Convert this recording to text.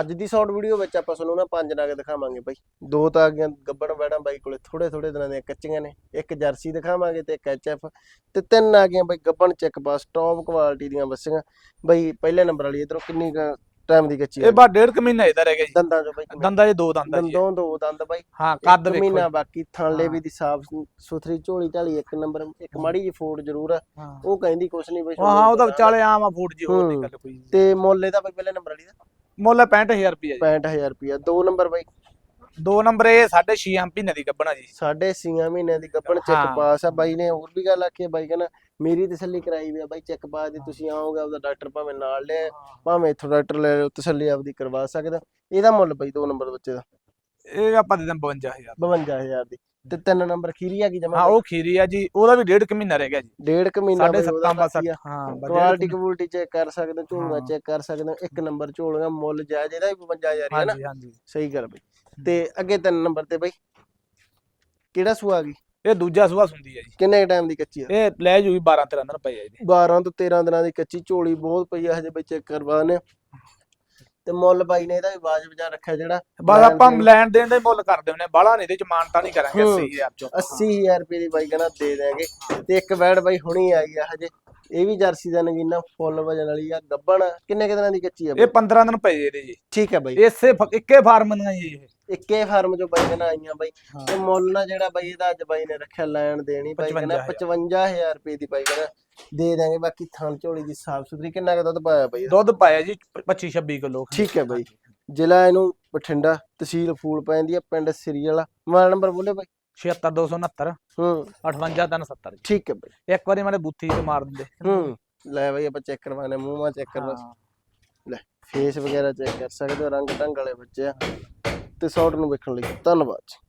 ਅੱਜ ਦੀ short video ਵਿੱਚ ਆਪਾਂ ਤੁਹਾਨੂੰ ਨਾ ਪੰਜ ਨਗ ਦਿਖਾਵਾਂਗੇ ਬਾਈ। ਦੋ ਤਾਂ ਆ ਗਈਆਂ ਗੱਬੜ ਬੈੜਾਂ ਬਾਈ ਕੋਲੇ ਥੋੜੇ ਥੋੜੇ ਦਿਨਾਂ ਦੀਆਂ ਕੱਚੀਆਂ ਨੇ। ਇੱਕ ਜਰਸੀ ਦਿਖਾਵਾਂਗੇ ਤੇ ਇੱਕ ਐਚਐਫ ਤੇ ਤਿੰਨ ਆ ਗਈਆਂ ਬਾਈ ਗੱਬਣ ਚੈੱਕ ਪਾਸ ਟੌਪ ਕੁਆਲਿਟੀ ਦੀਆਂ ਬੱਸੀਆਂ। ਬਾਈ ਪਹਿਲੇ ਨੰਬਰ ਵਾਲੀ ਇਧਰੋਂ ਕਿੰਨੀ ਟਾਈਮ ਦੀ ਕੱਚੀ ਇਹ ਬਾ ਡੇਢ ਕੁ ਮਹੀਨਾ ਇਹਦਾ ਰਹਿ ਗਿਆ ਜੀ। ਦੰਦਾਂ ਚੋਂ ਬਾਈ? ਦੰਦਾਂ 'ਚ ਦੋ ਦੰਦ ਜੀ। ਦੰਦੋਂ ਦੋ ਦੰਦ ਬਾਈ। ਹਾਂ ਕੱਦ ਵੇਖੋ ਮਹੀਨਾ। ਬਾਕੀ ਥਾਂਲੇ। ਵੀ ਦੀ ਸਾਫ਼ ਸੁਥਰੀ ਝੋਲੀ ਢਾਲੀ ਇੱਕ ਨੰਬਰ ਇੱਕ ਮਾੜੀ ਜੀ ਫੋੜ ਜ਼ਰੂਰ ਆ। ਉਹ ਕਹਿੰਦੀ ਕੁਛ ਨਹੀਂ ਬਾਈ ਹਾਂ ਉਹਦਾ ਵਿਚਾਲੇ ਆਮ ਆ ਫੂਡ ਜੀ ਹੋਰ ਨਹੀਂ। ਗੱਲ ਕੋਈ ਤੇ ਮੁੱਲ ਇਹਦਾ ਬਾਈ ਪਹਿਲੇ ਨੰਬਰ ਵਾਲੀ ਦਾ? ਮੁੱਲ 65000 ਰੁਪਏ ਜੀ। 65000 ਰੁਪਿਆ ਦੋ ਨੰਬਰ ਬਾਈ। ਦੋ ਨੰਬਰ ਇਹ 6.5 ਮਹੀਨੇ ਦੀ ਗੱਬਣਾ ਜੀ। ਸਾਢੇ ਛੀਆਂ ਮਹੀਨਿਆਂ ਦੀ ਗੱਪਣ ਚੈੱਕ ਹਾਂ। ਪਾਸ ਆ। ਬਾਈ ਨੇ ਹੋਰ ਵੀ ਗੱਲ ਆਖੀ ਆ। ਬਾਈ ਕਹਿੰਦਾ ਮੇਰੀ ਤਸੱਲੀ ਕਰਾਈ ਵੀ ਆ ਬਾਈ ਚੈੱਕ ਪਾਸ ਦੀ ਤੁਸੀਂ ਆਓਗੇ ਆਪਦਾ ਡਾਕਟਰ ਭਾਵੇਂ ਨਾਲ ਲੈ ਭਾਵੇਂ ਇੱਥੋਂ ਡਾਕਟਰ ਲੈ ਲਓ ਤਸੱਲੀ ਆਪਦੀ ਕਰਵਾ ਸਕਦਾ। ਇਹਦਾ ਮੁੱਲ ਬਾਈ ਦੋ ਨੰਬਰ ਬੱਚੇ ਦਾ। ਇਹ ਆਪਾਂ ਦੇ ਦਿੰਦੇ 52000 52000 ਦੀ। ਤੇ ਤਿੰਨ ਨੰਬਰ ਖੀਰੀ ਆ ਗਈ ਜਮਾ ਹਾਂ ਉਹ ਖੀਰੀ ਆ ਜੀ ਉਹਦਾ ਵੀ ਡੇਢ ਕੁ ਮਹੀਨਾ ਰਹਿ ਗਿਆ ਜੀ। ਡੇਢ ਕੁ ਮਹੀਨਾ ਉਹਦਾ ਸੱਤਾਂ ਬਸ ਬਾਕੀ ਆ। ਹਾਂ ਕੁਆਲਿਟੀ ਕੁ ਕਬੂਲਟੀ ਚੈੱਕ ਕਰ ਸਕਦੇ ਹੋ ਹਾਂ। ਚੈੱਕ ਕਰ ਸਕਦੇ ਹੋ। ਇੱਕ ਨੰਬਰ ਝੋਲੀਆਂ ਮੁੱਲ ਜਾਇਜ਼ ਇਹਦਾ ਵੀ 55000 ਹੀ ਹੈ ਨਾ। ਹਾਂਜੀ ਹਾਂਜੀ। ਸਹੀ ਗੱਲ ਬਈ। ਤੇ ਅੱਗੇ ਤਿੰਨ ਨੰਬਰ ਤੇ ਬਈ ਕਿਹੜਾ ਸੂਆ ਗਈ? ਇਹ ਦੂਜਾ ਸੁਭਾ ਹੁੰਦੀ ਹੈ ਜੀ। ਕਿੰਨੇ ਟਾਈਮ ਦੀ ਕੱਚੀ ਆ? ਇਹ ਲੈ ਜੂਗੀ 12 13 ਦਿਨ ਪਈ ਆ ਜੀ। 12 ਤੋਂ 13 ਦਿਨਾਂ ਦੀ ਕੱਚੀ ਝੋਲੀ ਬਹੁਤ ਪਈ ਆ ਹਜੇ ਬਈ ਚੈੱਕ ਕਰਵਾਣੇ ਤੇ ਮੁੱਲ ਬਾਈ ਨੇ ਇਹਦਾ ਵੀ ਵਾਜਬ ਜਾ ਰੱਖਿਆ ਜਿਹੜਾ ਬਸ ਆਪਾਂ ਲੈਣ ਦੇਣ ਦਾ ਹੀ ਮੁੱਲ ਕਰਦੇ ਹੁੰਨੇ ਬਾਹਲਾ ਨਹੀਂ ਇਹਦੇ ਚ ਮਾਨਤਾ ਨਹੀਂ ਕਰਾਂਗੇ ਹੂੰ। 80000 ਚੋਂ। 80000 ਰੁਪਏ ਦੀ ਬਾਈ ਕਹਿੰਦਾ ਦੇ ਦੇਾਂਗੇ ਤੇ ਇੱਕ ਬੈੜ ਬਾਈ ਹੁਣੀ ਆਈ ਆ ਹਜੇ। ਇਹ ਵੀ ਜਰਸੀ ਦਾ ਨਗੀਨਾ ਫੁੱਲ ਵਜਨ ਵਾਲੀ ਆ ਗੱਬਣ ਕਿੰਨੇ ਕੁ ਦਿਨਾਂ ਦੀ ਕੱਚੀ ਆ ਇਹ ਬਾਈ? 15 ਦਿਨ ਪਏ ਇਹਦੇ ਜੀ। ਠੀਕ ਹੈ ਬਾਈ। ਇਸੇ ਫ- ਇੱਕੇ ਫਾਰਮ ਦੀਆਂ ਜੀ ਇਹ। ਇੱਕੇ ਫਾਰਮ ਚੋਂ ਬਾਈ ਕਹਿੰਦਾ ਆਈਆਂ ਬਾਈ। ਤੇ ਮੁੱਲ ਨਾ ਜਿਹੜਾ ਬਾਈ ਇਹਦਾ ਅੱਜ ਬਾਈ ਨੇ ਰੱਖਿਆ ਲੈਣ ਦੇਣੀ ਬਾਈ ਕਹਿੰਦਾ 55000 ਰੁਪਏ ਦੀ ਬਾਈ ਕਹਿੰਦਾ। ਦੇ ਦਾਂਗੇ ਬਾਕੀ ਥਣ ਝੋਲੀ ਦੀ ਸਾਫ਼ ਸੁਥਰੀ। ਕਿੰਨਾ ਕੁ ਦੁੱਧ ਪਾਇਆ ਬਾਈ ਇਹਦਾ? ਦੁੱਧ ਪਾਇਆ ਜੀ 25 26 ਕਿਲੋ। ਠੀਕ ਹੈ ਬਾਈ। ਜ਼ਿਲ੍ਹਾ ਇਹਨੂੰ ਬਠਿੰਡਾ ਤਹਿਸੀਲ ਫੂਲ ਪੈਂਦੀ ਆ ਪਿੰਡ ਸ੍ਰੀ ਵਾਲਾ। ਮੋਬਾਈਲ ਨੰਬਰ ਬੋਲੇ ਬਾਈ। 76269 ਹੂੰ। 58370 ਠੀਕ ਹੈ ਬਾਈ। ਇੱਕ ਵਾਰੀ ਮਾੜੇ ਬੁੱਥੀ ਤੇ ਮਾਰ ਦਿੰਦੇ। ਹੂੰ ਲੈ ਬਾਈ ਆਪਾਂ ਚੈੱਕ ਕਰਵਾਣੇ ਮੂੰਹ ਮਾ ਚੈੱਕ ਕਰਵਾ। ਲੈ ਫੇਸ ਵਗੈਰਾ ਚੈੱਕ ਕਰ ਸਕਦੇ ਹੋ ਰੰਗ ਢੰਗ ਵਾਲੇ ਬੱਚੇ ਆ। ਤੇ ਸ਼ਾਰਟ ਨੂੰ ਵੇਖਣ ਲਈ ਧੰਨਵਾਦ। ਜੀ